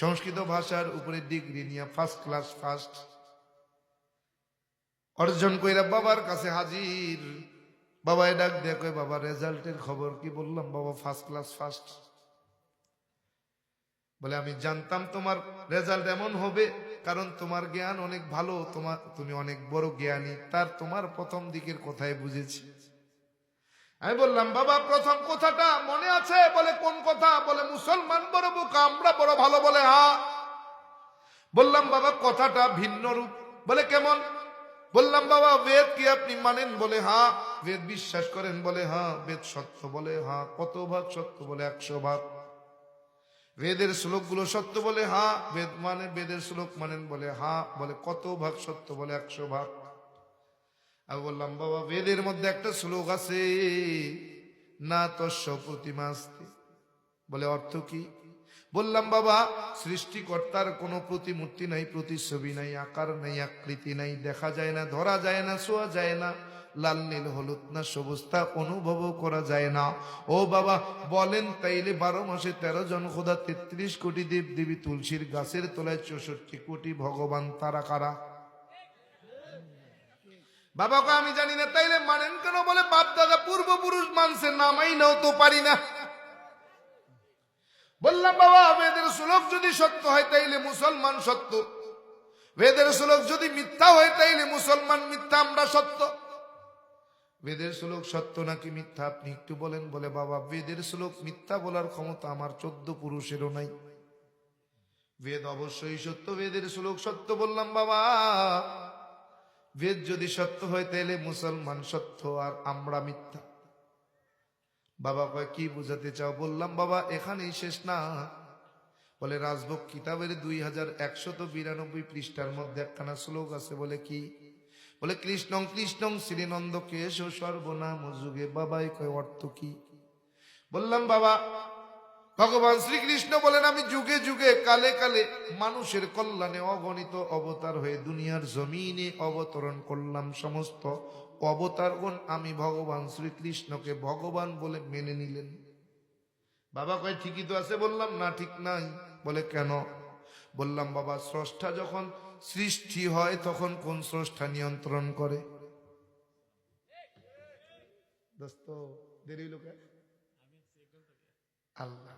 সংস্কৃত ভাষার উপরে ডিগ্রি নিয়ে ফার্স্ট ক্লাস ফার্স্ট অর্জন কইরা বাবার কাছে হাজির। বাবাই ডাক কয়, বাবা রেজাল্টের খবর কি বললাম? বাবা ফার্স্ট ক্লাস ফার্স্ট বলে, আমি জানতাম তোমার রেজাল্ট এমন হবে, কারণ তোমার জ্ঞান অনেক ভালো তোমার তুমি অনেক বড় জ্ঞানী, তার তোমার প্রথম দিকের কথাই বুঝেছি। আমি বললাম, বাবা, প্রথম কথাটা মনে আছে? বলে, কোন কথা? বলে, মুসলমান বড় বোকা, আমরা বড় ভালো বলে, হা? বললাম, বাবা, কথাটা ভিন্ন রূপ। বলে, কেমন? বললাম, বাবা, বেদ কি আপনি মানেন? বলে, হা। বেদ বিশ্বাস করেন বলে, হা। বেদ সত্য বলে, হা। কত ভাগ সত্য বলে, একশো ভাগ। বেদের শ্লোকগুলো সত্য বলে, হা। বেদ মানে বেদের শ্লোক মানেন বলে, হা। বলে, কত ভাগ সত্য বলে, একশো ভাগ। আমি বললাম, বাবা, বেদের মধ্যে একটা শ্লোক আছে, না তস্য প্রতিমা বলে অর্থ কি? বললাম, বাবা, সৃষ্টিকর্তার কোনো প্রতিমূর্তি নাই প্রতিছবি নাই, আকার নাই, আকৃতি নাই, দেখা যায় না, ধরা যায় না, শোয়া যায় না, লাল, নীল, হলুদ না সবুজতা অনুভব করা যায় না। ও বাবা, বলেন তাইলে বারো মাসে তেরো জন খোদা তেত্রিশ কোটি দেব দেবী তুলসীর গাছের তলায় চৌষট্টি কোটি ভগবান তারা কারা? বাবাকে আমি জানি না, তাইলে মানেন কেন বলে বাপ দাদা পূর্বপুরুষ মানছে নামাই নাও তো পারি না। বললাম, বাবা, বেদের শ্লোক যদি সত্য হয়, তাইলে মুসলমান সত্য। বেদের শ্লোক যদি মিথ্যা হয়, তাইলে মুসলমান মিথ্যা, আমরা সত্য। বেদের শ্লোক সত্য নাকি মিথ্যা, আপনি একটু বলেন, বলে বাবা, বেদের শ্লোক মিথ্যা বলার ক্ষমতা আমার চোদ্দ পুরুষেরও নাই। বেদ অবশ্যই সত্য, বেদের শ্লোক সত্য বললাম, বাবা। বেদ যদি সত্য হয়, তাহলে মুসলমান সত্য আর আমরা মিথ্যা। বাবা কয়, কি বুঝাতে চাও? বললাম, বাবা, এখানেই শেষ না। বলে, রাজভোগ কিতাবের দুই হাজার একশত বিরানব্বই পৃষ্ঠার মধ্যে একখানা শ্লোক আছে। বলে, কি? বলে, কৃষ্ণং কৃষ্ণং শ্রীনন্দ কেশ সর্বনাম যুগে। বাবাই কয়, অর্থ কি? বললাম, বাবা ভগবান শ্রীকৃষ্ণ বলেন, আমি যুগে যুগে, কালে কালে মানুষের কল্যাণে অগণিত অবতার হয়ে দুনিয়ার জমিনে অবতরণ করলাম সমস্ত অবতারগণ। আমি ভগবান শ্রীকৃষ্ণকে ভগবান বলে মেনে নিলেন। বাবা কয়, ঠিকই তো আছে, বললাম, না, ঠিক নাই। বলে, কেন? বললাম, বাবা, স্রষ্টা যখন সৃষ্টি হয়, তখন কোন স্রষ্টা নিয়ন্ত্রণ করে? দোস্ত, দেরি কে? আল্লাহ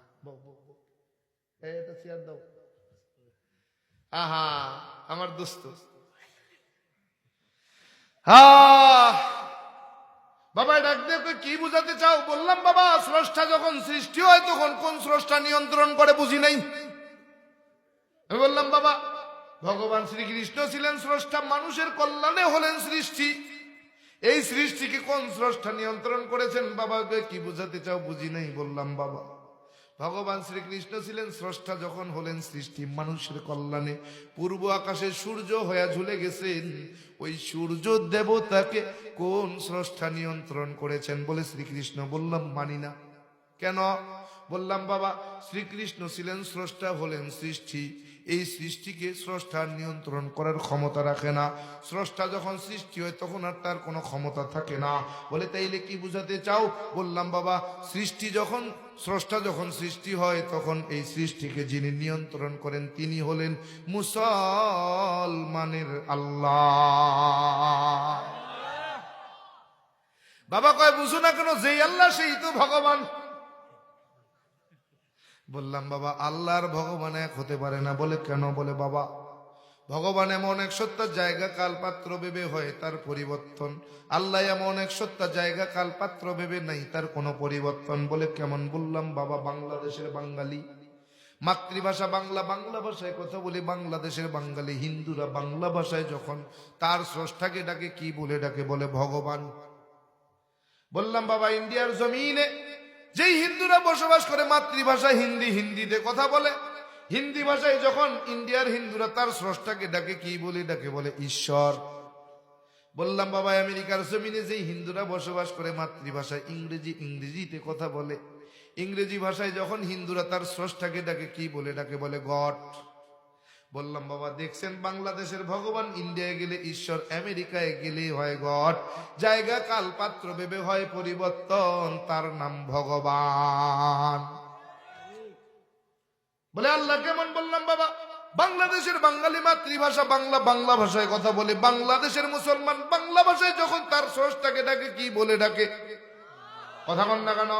এটা চেয়ার দাও। আহা, আমার দোস্ত! বাবা ডাক দিয়ে কি বুঝাতে চাও? বললাম, বাবা, স্রষ্টা যখন সৃষ্টি হয়, তখন কোন স্রষ্টা নিয়ন্ত্রণ করে বুঝি নাই? আমি বললাম, বাবা, ভগবান শ্রীকৃষ্ণ ছিলেন স্রষ্টা, মানুষের কল্যাণে হলেন সৃষ্টি। এই সৃষ্টিকে কোন স্রষ্টা নিয়ন্ত্রণ করেছেন? বাবাকে কি বুঝাতে চাও? বুঝি নাই, বললাম, বাবা। ভগবান শ্রীকৃষ্ণ ছিলেন স্রষ্টা, যখন হলেন সৃষ্টি। মানুষের কল্যাণে পূর্ব আকাশে সূর্য হয়ে ঝুলে গেছেন। ওই সূর্য দেবতাকে কোন স্রষ্টা নিয়ন্ত্রণ করেছেন বলে শ্রীকৃষ্ণ বললাম, মানি না। কেন? বললাম, বাবা, শ্রীকৃষ্ণ ছিলেন স্রষ্টা, হলেন সৃষ্টি। এই সৃষ্টিকে স্রষ্টার নিয়ন্ত্রণ করার ক্ষমতা রাখে না। স্রষ্টা যখন সৃষ্টি হয়, তখন আর তার কোনো ক্ষমতা থাকে না। বলে, তাইলে কি বুঝাতে চাও? বললাম, বাবা, সৃষ্টি যখন, স্রষ্টা যখন সৃষ্টি হয়, তখন এই সৃষ্টিকে যিনি নিয়ন্ত্রণ করেন, তিনি হলেন মুসলমানের আল্লাহ। বাবা কয়, বুঝো না কেন, যেই আল্লাহ, সেই তো ভগবান। বললাম, বাবা, আল্লাহর ভগবান এক হতে পারে না। বলে, কেন? বলে, বাবা, ভগবান এমন এক সত্তা জায়গা কালপাত্র ভেবে হয়, তার পরিবর্তন। আল্লাহ এমন এক সত্তা জায়গা কালপাত্র ভেবে নাই, তার কোনো পরিবর্তন। বলে, কেমন? বললাম, বাবা, বাংলাদেশের বাঙালি। মাতৃভাষা বাংলা বাংলা ভাষায় কথা বলি, বাংলাদেশের বাঙালি, হিন্দুরা বাংলা ভাষায় যখন তার স্রষ্টাকে ডাকে, কি বলে ডাকে? বলে, ভগবান। বললাম, বাবা, ইন্ডিয়ার জমিনে যেই হিন্দুরা বসবাস করে মাতৃভাষা হিন্দি হিন্দিতে কথা বলে, হিন্দি ভাষায় যখন ইন্ডিয়ার হিন্দুরা তার স্রষ্টাকে ডাকে, কি বলে? ডাকে বলে, ঈশ্বর। বললাম, বাবা, আমেরিকার জমিনে যেই হিন্দুরা বসবাস করে মাতৃভাষা ইংরেজি ইংরেজিতে কথা বলে, ইংরেজি ভাষায় যখন হিন্দুরা তার স্রষ্টাকে ডাকে, কি বলে? ডাকে বলে, গড। বললাম বাবা দেখছেন বাংলাদেশের ভগবান ইন্ডিয়ায় গেলে ঈশ্বর আমেরিকায় গেলে হয় গড। জায়গা কাল পাত্র ভেবে হয় পরিবর্তন তার নাম ভগবান। বলে আল্লাহ কেমন বললাম বাবা বাংলাদেশের বাঙালি মাতৃভাষা বাংলা বাংলা ভাষায় কথা বলে বাংলাদেশের মুসলমান বাংলা ভাষায় যখন তার স্রষ্টাকে ডাকে কি বলে ডাকে? কথা কন না কেন?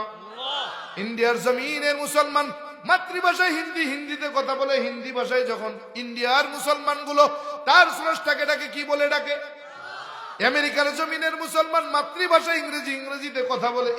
ইন্ডিয়ার জমিনের মুসলমান মাতৃভাষায় হিন্দি, হিন্দিতে কথা বলে হিন্দি ভাষায় যখন ইন্ডিয়ার মুসলমানগুলো তার স্রষ্টাকে ডাকে, কি বলে ডাকে? আমেরিকার জমিনের মুসলমান মাতৃভাষা ইংরেজি, ইংরেজিতে কথা বলে